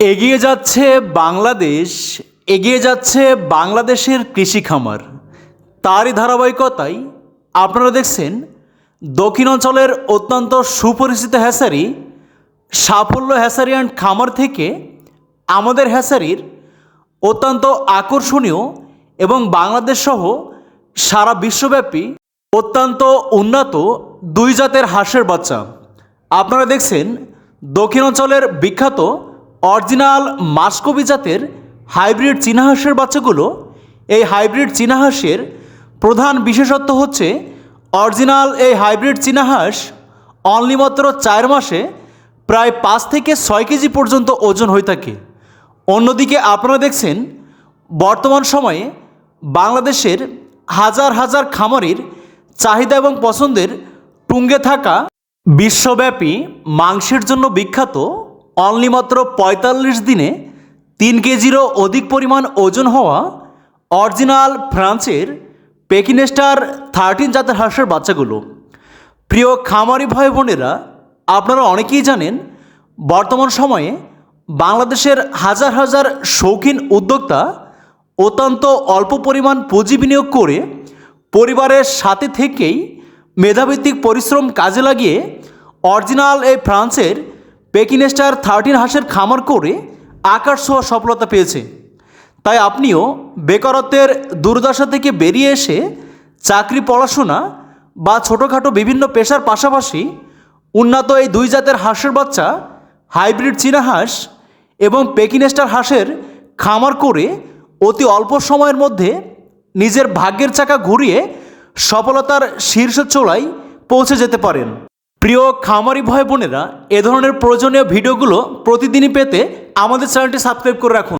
এগিয়ে যাচ্ছে বাংলাদেশ, এগিয়ে যাচ্ছে বাংলাদেশের কৃষি খামার। তারই ধারাবাহিকতায় আপনারা দেখছেন, দক্ষিণ অঞ্চলের অত্যন্ত সুপরিচিত হ্যাসারি, সাফল্য হ্যাসারি অ্যান্ড খামার থেকে আমাদের হ্যাসারির অত্যন্ত আকর্ষণীয় এবং বাংলাদেশ সহ সারা বিশ্বব্যাপী অত্যন্ত উন্নত দুই জাতের হাঁসের বাচ্চা। আপনারা দেখছেন, দক্ষিণ অঞ্চলের বিখ্যাত অরিজিনাল মাসকবি জাতের হাইব্রিড চীনা হাঁসের বাচ্চাগুলো, এই হাইব্রিড চীনা হাঁসের প্রধান বিশেষত্ব হচ্ছে অরিজিনাল এই হাইব্রিড চীনা হাঁস অনলি মাত্র চার মাসে প্রায় পাঁচ থেকে ছয় কেজি পর্যন্ত ওজন হয়ে থাকে। অন্যদিকে আপনারা দেখছেন, বর্তমান সময়ে বাংলাদেশের হাজার হাজার খামারির চাহিদা এবং পছন্দের টুঙ্গে থাকা বিশ্বব্যাপী মাংসের জন্য বিখ্যাত অনলি মাত্র পঁয়তাল্লিশ দিনে তিন কেজিরও অধিক পরিমাণ ওজন হওয়া অরিজিনাল ফ্রান্সের পেকিনেস্টার থার্টিন জাতের হাঁসের বাচ্চাগুলো। প্রিয় খামারি ভাই বোনেরা, আপনারা অনেকেই জানেন, বর্তমান সময়ে বাংলাদেশের হাজার হাজার শৌখিন উদ্যোক্তা অত্যন্ত অল্প পরিমাণ পুঁজি বিনিয়োগ করে পরিবারের সাথে থেকেই মেধাভিত্তিক পরিশ্রম কাজে লাগিয়ে অরিজিনাল এই ফ্রান্সের পেকিনেস্টার থার্টিন হাঁসের খামার করে আকাশ ছোঁয়া সফলতা পেয়েছে। তাই আপনিও বেকারত্বের দুর্দশা থেকে বেরিয়ে এসে চাকরি, পড়াশোনা বা ছোটোখাটো বিভিন্ন পেশার পাশাপাশি উন্নত এই দুই জাতের হাঁসের বাচ্চা, হাইব্রিড চীনা হাঁস এবং পেকিনেস্টার হাঁসের খামার করে অতি অল্প সময়ের মধ্যে নিজের ভাগ্যের চাকা ঘুরিয়ে সফলতার শীর্ষ চূড়ায় পৌঁছে যেতে পারেন। প্রিয় খামারি ভাই বোনেরা, এ ধরনের প্রয়োজনীয় ভিডিওগুলো প্রতিদিনই পেতে আমাদের চ্যানেলটি সাবস্ক্রাইব করে রাখুন।